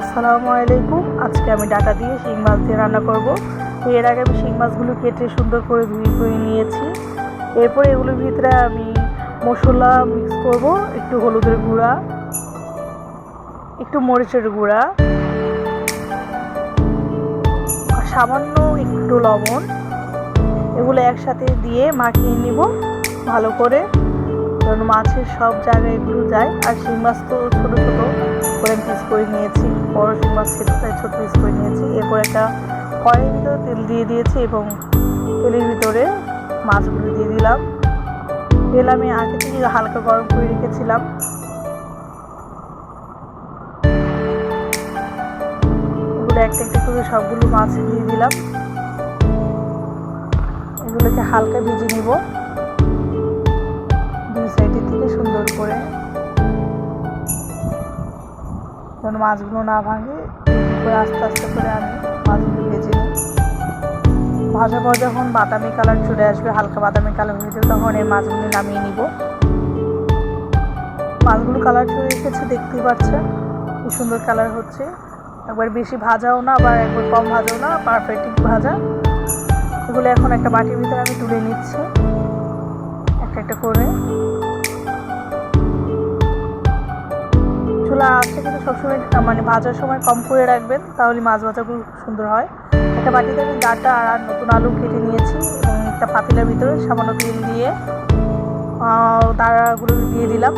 আসসালামু আলাইকুম। আজকে আমি ডাটা দিয়ে শিং মাছ দিয়ে রান্না করব। তো এর আগে আমি শিং মাছগুলো কেটে সুন্দর করে ধুয়ে ধুয়ে নিয়েছি। এরপর এগুলোর ভিতরে আমি মশলা মিক্স করব, একটু হলুদের গুঁড়া, একটু মরিচের গুঁড়া সামান্য একটু লবণ। এগুলো একসাথে দিয়ে মাখিয়ে নিব, ভালো করে। কারণ মাছের সব জায়গায় এগুলো যায়। আর শিং মাছ তো ছোটো ছোটো। করে পিস করে নিয়েছি বড় শিং মাছ ছিল তাই ছোটো পিস করে নিয়েছি, এরপর একটা কড়াইয়ের ভিতরে তেল দিয়ে দিয়েছি এবং তেলের ভিতরে মাছগুলো দিয়ে দিলাম। তেল আমি আগে থেকে হালকা গরম করে রেখেছিলাম। এগুলো একটা একটা করে সবগুলো মাছ দিয়ে দিলাম। এগুলোকে হালকা ভেজে নিব। দুই সাইডের থেকে সুন্দর করে। যেন মাছগুলো না ভাঙে করে আস্তে আস্তে করে আমি মাছগুলো ভেজে নিই। ভাজা পর যখন বাদামি কালার চলে আসবে, হালকা বাদামি কালার হয়ে যাবে, তখন এই মাছগুলো নামিয়ে নিব। মাছগুলো কালার চলে এসেছে, দেখতেই পাচ্ছেন। খুব সুন্দর কালার হচ্ছে। একবার বেশি ভাজাও না আবার একবার কম ভাজাও না পারফেক্ট ভাজা। এগুলো এখন একটা বাটির ভিতরে আমি তুলে নিচ্ছি। একটা একটা করে। চুলা আছে কিন্তু সবসময় মানে ভাজার সময় কম করে রাখবেন, তাহলে মাছ ভাজাগুলো সুন্দর হয়। একটা বাটিতে আমি ডাটা আর নতুন আলু কেটে নিয়েছি এবং একটা পাতিলার ভিতরে সামান্য তেল দিয়ে দাঁড়াগুলো দিয়ে দিলাম।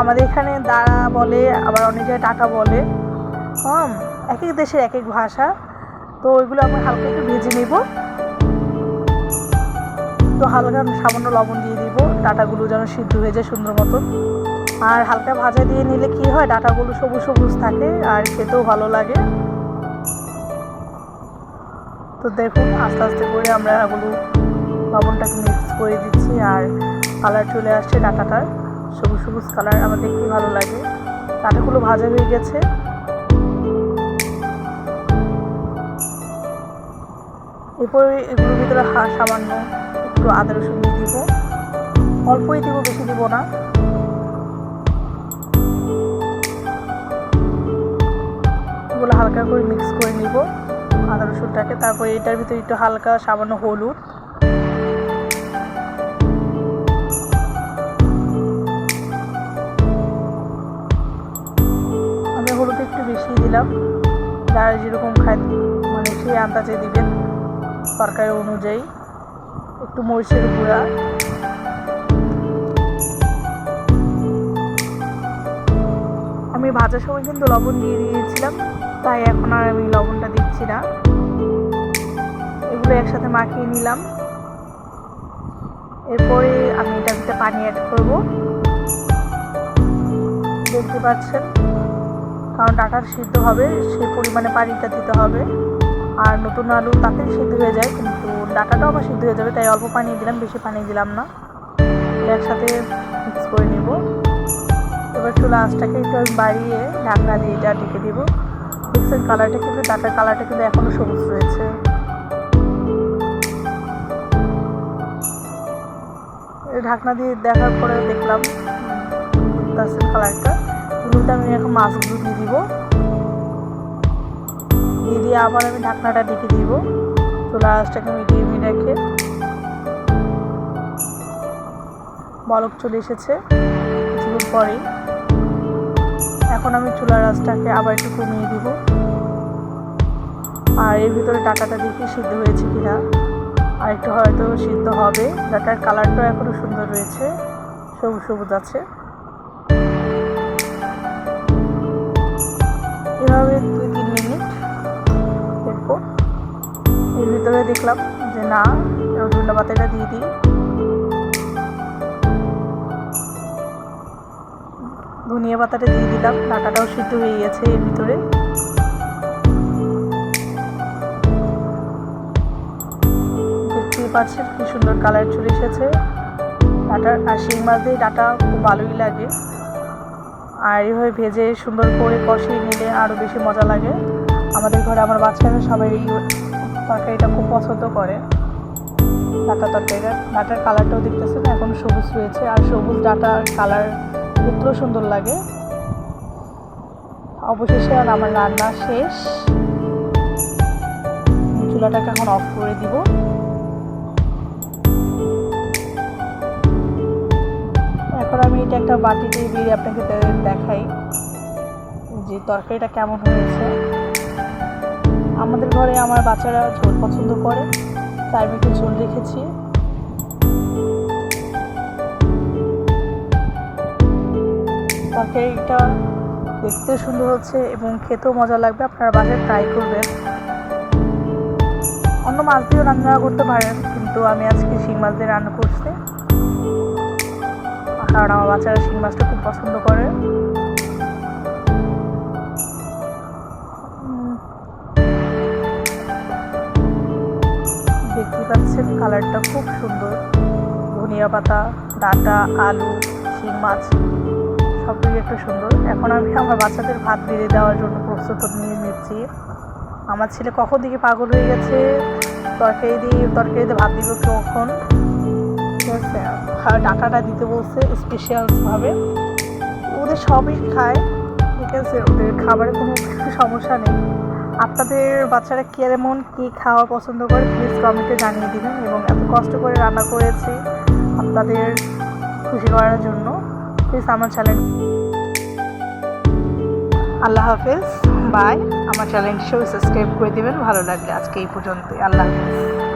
আমাদের এখানে দাঁড়া বলে, আবার অনেক জায়গায় টাকা বলে। হম, এক এক দেশের এক এক ভাষা। তো ওইগুলো আমি হালকা একটু ভেজে নেব। তো হালকা সামান্য লবণ দিয়ে দিব। ডাটাগুলো যেন সিদ্ধ হয়ে যায় সুন্দর মতন আর হালকা ভাজা দিয়ে নিলে কি হয়, ডাটাগুলো সবুজ সবুজ থাকে আর খেতেও ভালো লাগে। তো দেখুন, আস্তে আস্তে করে আমরা এগুলো লবণটাকে মিক্স করে দিচ্ছি আর কালার চলে আসছে ডাটাটার সবুজ সবুজ কালার আমার দেখতে ভালো লাগে। ডাটাগুলো ভাজা হয়ে গেছে। এরপরে এগুলোর ভিতরে সামান্য একটু আদা রসুন দিব। অল্পই দিব, বেশি দিব না। এগুলো হালকা করে মিক্স করে নিব আদা রসুনটাকে। তারপরে এটার ভিতরে একটু হালকা সামান্য হলুদ। আমি হলুদ একটু বেশি দিলাম। যারা যেরকম খায় মানে সেই আন্দাজে দিবেন তরকারি অনুযায়ী। একটু মরিচের গুঁড়া। আমি ভাজার সময় কিন্তু লবণ দিয়ে দিয়েছিলাম, তাই এখন আর আমি লবণটা দিচ্ছি না। এগুলো একসাথে মাখিয়ে নিলাম। এরপরে আমি এটার ভিতরে পানি অ্যাড করব। দেখতে পাচ্ছেন? কারণ ডাটার সিদ্ধ হবে সেই পরিমাণে পানিটা দিতে হবে। আর নতুন আলু তাতে সিদ্ধ হয়ে যায়, কিন্তু ডাটাটাও আবার সিদ্ধ হয়ে যাবে, তাই অল্প পানি দিলাম, বেশি পানি দিলাম না। একসাথে মিক্স করে নেব। এবার চুলা আঁচটাকে একটু বাড়িয়ে ঢাকনা দিয়ে এটা ঢেকে দেব। মিক্সের কালারটা কিন্তু, ডাটার কালারটা কিন্তু এখনও সবুজ রয়েছে। ঢাকনা দিয়ে দেখার পরে দেখলাম দেখতেছেন কালারটা এগুলোতে আমি এখন মাছগুলো দিয়ে দিব। দিয়ে দিয়ে আবার আমি ঢাকনাটা ঢেকে দিব। চুলা আঁচটাকে মিডিয়ামে রেখে বলক চলে এসেছে, কিছুক্ষণ পরেই। এখন আমি চুলার আঁচটাকে আবার একটু কমিয়ে দিব। আর এর ভিতরে টাকাটা দেখি সিদ্ধ হয়েছে কিনা। আর একটু হয়তো সিদ্ধ হবে ডাটার কালারটাও এখনও সুন্দর রয়েছে, সবুজ সবুজ আছে। এভাবে ভিতরে দেখলাম যে না ধন্যবাদ পাতাটা দিয়ে দিই। ধনিয়া পাতাটা দিয়ে দিলাম, ডাটাটাও সিদ্ধ হয়ে গেছে এর ভিতরে। দেখতেই পাচ্ছেন কি সুন্দর কালার চলে এসেছে। ডাটা আর মাছ দিয়ে ডাটা খুব ভালোই লাগে। আর এভাবে ভেজে সুন্দর করে কষিয়ে নিলে আরও বেশি মজা লাগে। আমাদের ঘরে আমার বাচ্চারা সবাই তরকারিটা খুব পছন্দ করে। ডাটা তরকারিটা, ডাটার কালারটাও দেখতেছেন এখন সবুজ রয়েছে। আর সবুজ ডাটার কালার দেখতেও সুন্দর লাগে। অবশেষে আর আমার রান্না শেষ। চুলাটাকে এখন অফ করে দিব। এখন আমি এটা একটা বাটিতে দিয়ে আপনাকে দেখাই যে তরকারিটা কেমন হয়েছে। আমাদের ঘরে আমার বাচ্চারা ঝোল পছন্দ করে, তাই আমি একটু ঝোল রেখেছি তরকারিটা দেখতেও সুন্দর হচ্ছে এবং খেতেও মজা লাগবে, আপনারা বাসায় ট্রাই করবেন। অন্য মাছ দিয়েও রান্না করতে পারেন, কিন্তু আমি আজকে শিং মাছ দিয়ে রান্না করছি। কারণ আমার বাচ্চারা শিং মাছটা খুব পছন্দ করে। পাচ্ছেন কালারটা খুব সুন্দর। ধনিয়া পাতা, ডাটা, আলু, শিং, মাছ সব কিছু একটু সুন্দর। এখন আমি আমার বাচ্চাদের ভাত বেড়ে দেওয়ার জন্য প্রস্তুত নিয়ে নিচ্ছি। আমার ছেলে কখন দিকে পাগল হয়ে গেছে? তরকারি দিয়ে তরকারিতে ভাত দিব কখন? ঠিক আছে ডাটাটা দিতে বলছে স্পেশালভাবে ওদের সবই খায়। ঠিক আছে, ওদের খাবারে কোনো সমস্যা নেই। আপনাদের বাচ্চারা কেমন কী খাওয়া পছন্দ করে প্লিজ কমেন্টে জানিয়ে দিবেন এবং এত কষ্ট করে রান্না করেছি আপনাদের খুশি করার জন্য প্লিজ আমার চ্যানেল আল্লাহ হাফেজ বাই আমার চ্যানেলটি সাবস্ক্রাইব করে দেবেন, ভালো লাগলে আজকে এই পর্যন্তই। আল্লাহ হাফেজ।